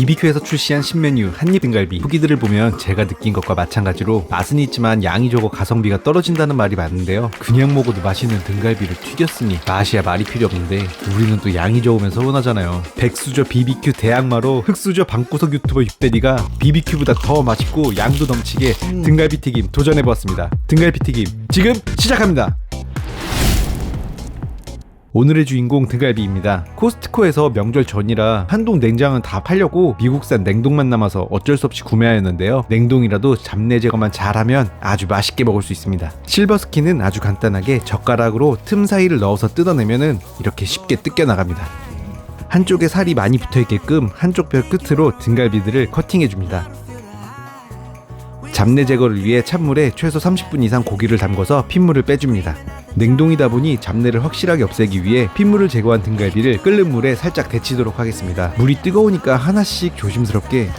BBQ에서 출시한 신메뉴 한입 등갈비. 후기들을 보면 제가 느낀 것과 마찬가지로 맛은 있지만 양이 적어 가성비가 떨어진다는 말이 많은데요. 그냥 먹어도 맛있는 등갈비를 튀겼으니 맛이야 말이 필요 없는데 우리는 또 양이 적으면 서운하잖아요. 백수저 BBQ 대항마로 흑수저 방구석 유튜버 육대리가 BBQ보다 더 맛있고 양도 넘치게 등갈비 튀김 도전해보았습니다. 등갈비 튀김 지금 시작합니다 오늘의 주인공 등갈비입니다. 코스트코에서 명절 전이라 한동 냉장은 다 팔려고 미국산 냉동만 남아서 어쩔 수 없이 구매하였는데요. 냉동이라도 잡내 제거만 잘하면 아주 맛있게 먹을 수 있습니다. 실버스킨은 아주 간단하게 젓가락으로 틈 사이를 넣어서 뜯어내면은 이렇게 쉽게 뜯겨 나갑니다. 한쪽에 살이 많이 붙어 있게끔 한쪽 뼈 끝으로 등갈비들을 커팅해 줍니다. 잡내 제거를 위해 찬물에 최소 30분 이상 고기를 담궈서 핏물을 빼줍니다. 냉동이다 보니 잡내를 확실하게 없애기 위해 핏물을 제거한 등갈비를 끓는 물에 살짝 데치도록 하겠습니다. 물이 뜨거우니까 하나씩 조심스럽게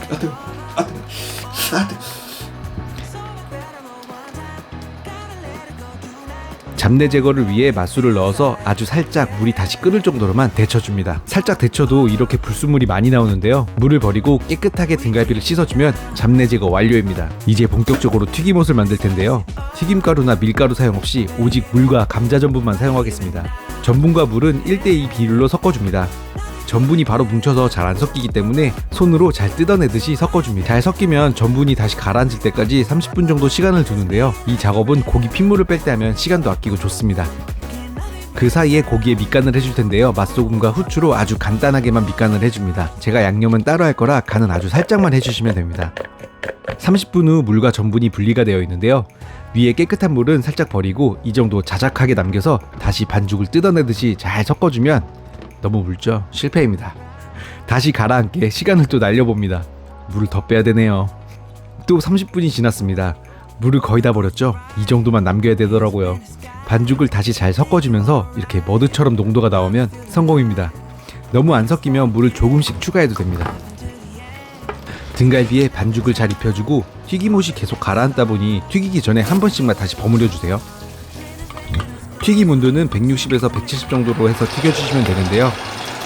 잡내 제거를 위해 맛술을 넣어서 아주 살짝 물이 다시 끓을 정도로만 데쳐줍니다. 살짝 데쳐도 이렇게 불순물이 많이 나오는데요. 물을 버리고 깨끗하게 등갈비를 씻어주면 잡내 제거 완료입니다. 이제 본격적으로 튀김옷을 만들 텐데요. 튀김가루나 밀가루 사용 없이 오직 물과 감자 전분만 사용하겠습니다. 전분과 물은 1대2 비율로 섞어줍니다. 전분이 바로 뭉쳐서 잘 안 섞이기 때문에 손으로 잘 뜯어내듯이 섞어줍니다. 잘 섞이면 전분이 다시 가라앉을 때까지 30분 정도 시간을 두는데요. 이 작업은 고기 핏물을 뺄 때 하면 시간도 아끼고 좋습니다. 그 사이에 고기에 밑간을 해줄 텐데요. 맛소금과 후추로 아주 간단하게만 밑간을 해줍니다. 제가 양념은 따로 할 거라 간은 아주 살짝만 해주시면 됩니다. 30분 후 물과 전분이 분리가 되어 있는데요. 위에 깨끗한 물은 살짝 버리고 이 정도 자작하게 남겨서 다시 반죽을 뜯어내듯이 잘 섞어주면 너무 묽죠? 실패입니다. 다시 가라앉게 시간을 또 날려봅니다. 물을 더 빼야 되네요. 또 30분이 지났습니다. 물을 거의 다 버렸죠? 이 정도만 남겨야 되더라고요. 반죽을 다시 잘 섞어주면서 이렇게 머드처럼 농도가 나오면 성공입니다. 너무 안 섞이면 물을 조금씩 추가해도 됩니다. 등갈비에 반죽을 잘 입혀주고 튀김옷이 계속 가라앉다 보니 튀기기 전에 한 번씩만 다시 버무려 주세요. 튀김 온도는 160에서 170 정도로 해서 튀겨주시면 되는데요.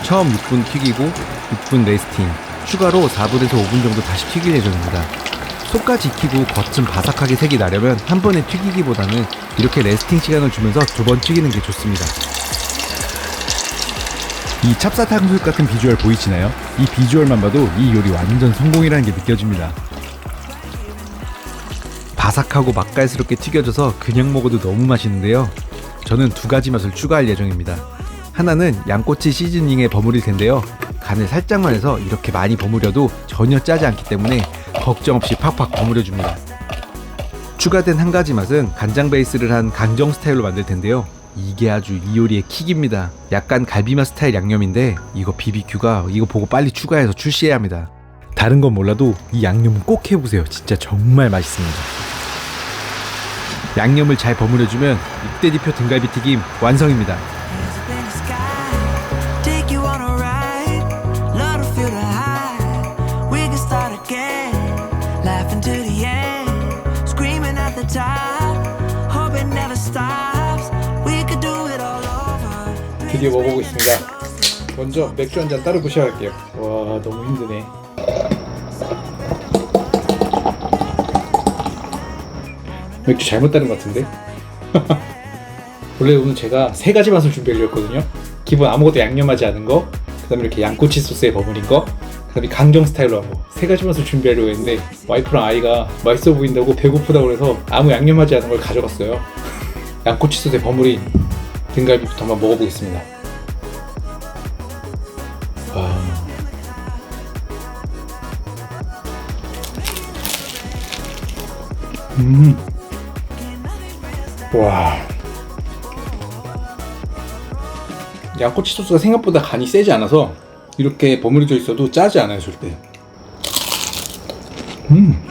처음 6분 튀기고 6분 레스팅, 추가로 4분에서 5분 정도 다시 튀길 예정입니다. 속까지 익히고 겉은 바삭하게 색이 나려면 한 번에 튀기기보다는 이렇게 레스팅 시간을 주면서 두 번 튀기는 게 좋습니다. 이 찹쌀탕수육 같은 비주얼 보이시나요? 이 비주얼만 봐도 이 요리 완전 성공이라는 게 느껴집니다. 바삭하고 맛깔스럽게 튀겨져서 그냥 먹어도 너무 맛있는데요. 저는 두 가지 맛을 추가할 예정입니다. 하나는 양꼬치 시즈닝에 버무릴 텐데요. 간을 살짝만 해서 이렇게 많이 버무려도 전혀 짜지 않기 때문에 걱정 없이 팍팍 버무려 줍니다. 추가된 한 가지 맛은 간장 베이스를 한 강정 스타일로 만들 텐데요. 이게 아주 이 요리의 킥입니다. 약간 갈비맛 스타일 양념인데 이거 BBQ가 이거 보고 빨리 추가해서 출시해야 합니다. 다른 건 몰라도 이 양념은 꼭 해보세요. 진짜 정말 맛있습니다. 양념을 잘 버무려주면 육대디표 등갈비 튀김 완성입니다. 드디어 먹어보고 있습니다. 먼저 맥주 한 잔 따로 부셔갈게요. 와 너무 힘드네. 맥주 잘못 따른 것 같은데? 원래 오늘 제가 세 가지 맛을 준비하려 했거든요. 기본 아무것도 양념하지 않은 거, 그 다음에 이렇게 양꼬치 소스에 버무린 거, 그 다음에 강정 스타일로 한 거. 세 가지 맛을 준비하려고 했는데 와이프랑 아이가 맛있어 보인다고 배고프다고 그래서 아무 양념하지 않은 걸 가져갔어요. 양꼬치 소스에 버무린 등갈비부터 한번 먹어보겠습니다. 와. 음. 와. 양꼬치 소스가 생각보다 간이 세지 않아서 이렇게 버무려져 있어도 짜지 않아요, 절대. 음.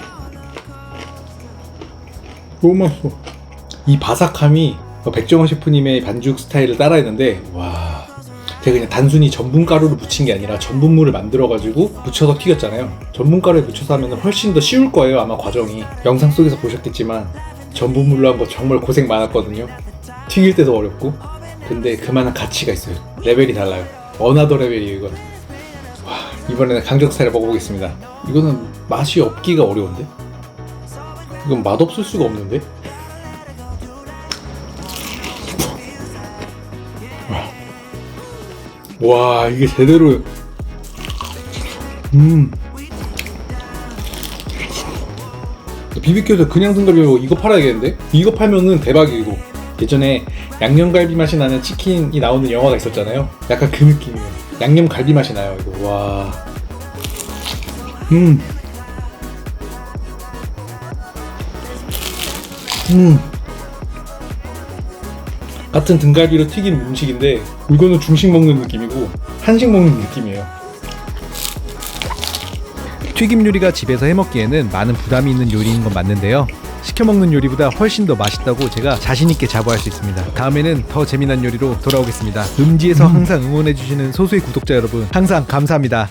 너무 맛있어. 이 바삭함이 백종원 셰프님의 반죽 스타일을 따라했는데, 와. 제가 그냥 단순히 전분가루를 묻힌 게 아니라 전분물을 만들어가지고 묻혀서 튀겼잖아요. 전분가루에 묻혀서 하면 훨씬 더 쉬울 거예요, 아마 과정이. 영상 속에서 보셨겠지만, 전분물로 한 거 정말 고생 많았거든요. 튀길 때도 어렵고. 근데 그만한 가치가 있어요. 레벨이 달라요. 어나더 레벨이에요, 이건. 와, 이 이번에는 강정 스타일을 먹어보겠습니다. 이거는 맛이 없기가 어려운데? 이건 맛없을 수가 없는데? 와 이게 제대로 음 비비큐에서 그냥 등갈비 말고 이거 팔아야겠는데? 이거 팔면은 대박이고 예전에 양념갈비 맛이 나는 치킨이 나오는 영화가 있었잖아요 약간 그 느낌이에요 양념갈비 맛이 나요 이거 와 음. 음. 같은 등갈비로 튀긴 음식인데 이거는 중식 먹는 느낌이고 한식 먹는 느낌이에요 튀김 요리가 집에서 해먹기에는 많은 부담이 있는 요리인 건 맞는데요. 시켜 먹는 요리보다 훨씬 더 맛있다고 제가 자신 있게 자부할 수 있습니다. 다음에는 더 재미난 요리로 돌아오겠습니다. 음지에서 항상 응원해주시는 소수의 구독자 여러분, 항상 감사합니다.